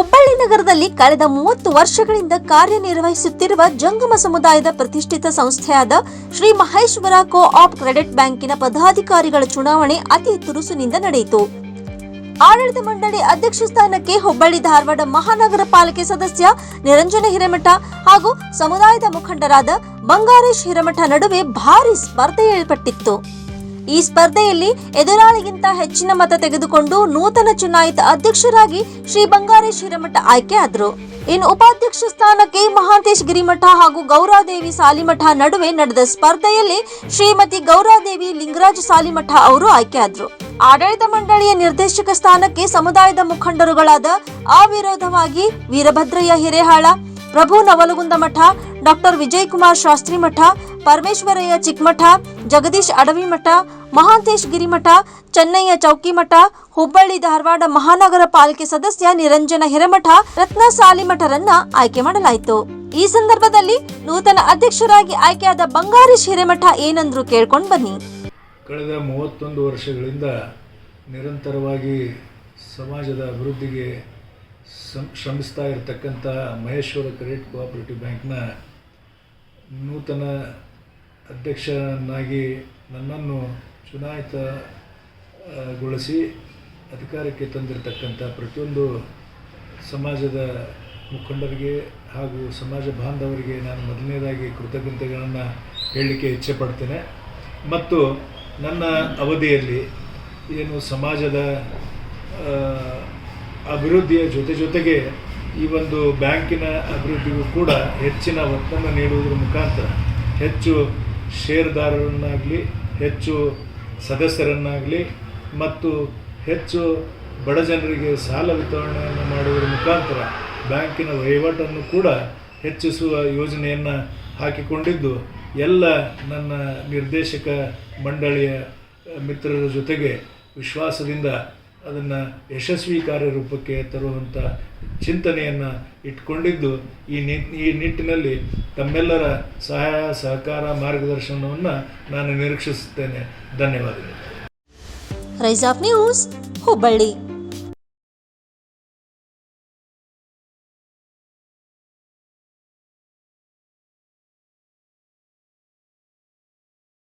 ಹುಬ್ಬಳ್ಳಿ ನಗರದಲ್ಲಿ ಕಳೆದ ಮೂವತ್ತು ವರ್ಷಗಳಿಂದ ಕಾರ್ಯನಿರ್ವಹಿಸುತ್ತಿರುವ ಜಂಗಮ ಸಮುದಾಯದ ಪ್ರತಿಷ್ಠಿತ ಸಂಸ್ಥೆಯಾದ Shri Maheshwara co op credit ಬ್ಯಾಂಕಿನ ಪದಾಧಿಕಾರಿಗಳ ಚುನಾವಣೆ ಅತಿ ತುರುಸಿನಿಂದ ನಡೆಯಿತು. ಆಡಳಿತ ಮಂಡಳಿ ಅಧ್ಯಕ್ಷ ಸ್ಥಾನಕ್ಕೆ ಹುಬ್ಬಳ್ಳಿ ಧಾರವಾಡ ಮಹಾನಗರ ಪಾಲಿಕೆ ಸದಸ್ಯ ನಿರಂಜನ ಹಿರೇಮಠ ಹಾಗೂ ಸಮುದಾಯದ ಮುಖಂಡರಾದ ಬಂಗಾರೇಶ್ ಹಿರೇಮಠ ನಡುವೆ ಭಾರೀ ಸ್ಪರ್ಧೆ ಏರ್ಪಟ್ಟಿತ್ತು ಈ ಸ್ಪರ್ಧೆಯಲ್ಲಿ ಎದುರಾಳಿಗಿಂತ ಹೆಚ್ಚಿನ ಮತ ತೆಗೆದುಕೊಂಡು ನೂತನ ಚುನಾಯಿತ ಅಧ್ಯಕ್ಷರಾಗಿ ಶ್ರೀ ಬಂಗಾರೇಶ್ ಹಿರೇಮಠ ಆಯ್ಕೆಯಾದರು ಇನ್ನು ಉಪಾಧ್ಯಕ್ಷ ಸ್ಥಾನಕ್ಕೆ ಮಹಾಂತೇಶ್ ಗಿರಿಮಠ ಹಾಗೂ ಗೌರಾದೇವಿ ಸಾಲಿಮಠ ನಡುವೆ ನಡೆದ ಸ್ಪರ್ಧೆಯಲ್ಲಿ ಶ್ರೀಮತಿ ಗೌರಾದೇವಿ ಲಿಂಗರಾಜ ಸಾಲಿಮಠ ಅವರು ಆಯ್ಕೆಯಾದರು ಆಡಳಿತ ಮಂಡಳಿಯ ನಿರ್ದೇಶಕ ಸ್ಥಾನಕ್ಕೆ ಸಮುದಾಯದ ಮುಖಂಡರುಗಳಾದ ಅವಿರೋಧವಾಗಿ ವೀರಭದ್ರಯ್ಯ ಹಿರೇಹಾಳ, ಪ್ರಭು ನವಲಗುಂದ ಮಠ, ಡಾಕ್ಟರ್ ವಿಜಯಕುಮಾರ್ ಶಾಸ್ತ್ರಿ ಮಠ, ಪರಮೇಶ್ವರಯ್ಯ ಚಿಕ್ಕಮಠ ಜಗದೀಶ್ ಅಡವಿ ಮಠ ಮಹಾಂತೇಶ್ ಗಿರಿಮಠ, ಚೆನ್ನಯ್ಯ ಚೌಕಿಮಠ, ಹುಬ್ಬಳ್ಳಿ ಧಾರವಾಡ ಮಹಾನಗರ ಪಾಲಿಕೆ ಸದಸ್ಯ ನಿರಂಜನ ಹಿರೇಮಠ ರತ್ನ ಸಾಲಿಮಠರನ್ನ ಆಯ್ಕೆ ಮಾಡಲಾಯಿತು. ಈ ಸಂದರ್ಭದಲ್ಲಿ ನೂತನ ಅಧ್ಯಕ್ಷರಾಗಿ ಆಯ್ಕೆಯಾದ ಬಂಗಾರೇಶ್ ಹಿರೇಮಠ ಏನಂದ್ರು ಕೇಳ್ಕೊಂಡು ಬನ್ನಿ. ಕಳೆದ ಮೂವತ್ತೊಂದು ವರ್ಷಗಳಿಂದ ನಿರಂತರವಾಗಿ ಸಮಾಜದ ಅಭಿವೃದ್ಧಿಗೆ ಶ್ರಮಿಸ್ತಾ ಇರತಕ್ಕಂಥ ಮಹೇಶ್ವರ ಕ್ರೆಡಿಟ್ ಕೋಆಪರೇಟಿವ್ ಬ್ಯಾಂಕ್ನ ನೂತನ ಅಧ್ಯಕ್ಷನಾಗಿ ನನ್ನನ್ನು ಚುನಾಯಿತಗೊಳಿಸಿ ಅಧಿಕಾರಕ್ಕೆ ತಂದಿರತಕ್ಕಂಥ ಪ್ರತಿಯೊಂದು ಸಮಾಜದ ಮುಖಂಡರಿಗೆ ಹಾಗೂ ಸಮಾಜ ಬಾಂಧವರಿಗೆ ನಾನು ಮೊದಲನೇದಾಗಿ ಕೃತಜ್ಞತೆಗಳನ್ನು ಹೇಳಲಿಕ್ಕೆ ಇಚ್ಛೆ ಪಡ್ತೇನೆ. ಮತ್ತು ನನ್ನ ಅವಧಿಯಲ್ಲಿ ಏನು ಸಮಾಜದ ಅಭಿವೃದ್ಧಿಯ ಜೊತೆ ಜೊತೆಗೆ ಈ ಒಂದು ಬ್ಯಾಂಕಿನ ಅಭಿವೃದ್ಧಿಗೂ ಕೂಡ ಹೆಚ್ಚಿನ ಒತ್ತನ್ನು ನೀಡುವುದರ ಮುಖಾಂತರ ಹೆಚ್ಚು ಷೇರುದಾರರನ್ನಾಗಲಿ, ಹೆಚ್ಚು ಸದಸ್ಯರನ್ನಾಗಲಿ ಮತ್ತು ಹೆಚ್ಚು ಬಡ ಜನರಿಗೆ ಸಾಲ ವಿತರಣೆಯನ್ನು ಮಾಡುವುದರ ಮುಖಾಂತರ ಬ್ಯಾಂಕಿನ ವಹಿವಾಟನ್ನು ಕೂಡ ಹೆಚ್ಚಿಸುವ ಯೋಜನೆಯನ್ನು ಹಾಕಿಕೊಂಡಿದ್ದು, ಎಲ್ಲ ನನ್ನ ನಿರ್ದೇಶಕ ಮಂಡಳಿಯ ಮಿತ್ರರ ಜೊತೆಗೆ ವಿಶ್ವಾಸದಿಂದ ಅದನ್ನು ಯಶಸ್ವಿ ಕಾರ್ಯರೂಪಕ್ಕೆ ತರುವಂಥ ಚಿಂತನೆಯನ್ನು ಇಟ್ಕೊಂಡಿದ್ದು ಈ ಈ ನಿಟ್ಟಿನಲ್ಲಿ ತಮ್ಮೆಲ್ಲರ ಸಹಾಯ, ಸಹಕಾರ, ಮಾರ್ಗದರ್ಶನವನ್ನು ನಾನು ನಿರೀಕ್ಷಿಸುತ್ತೇನೆ. ಧನ್ಯವಾದಗಳು. Rise of news Hubballi.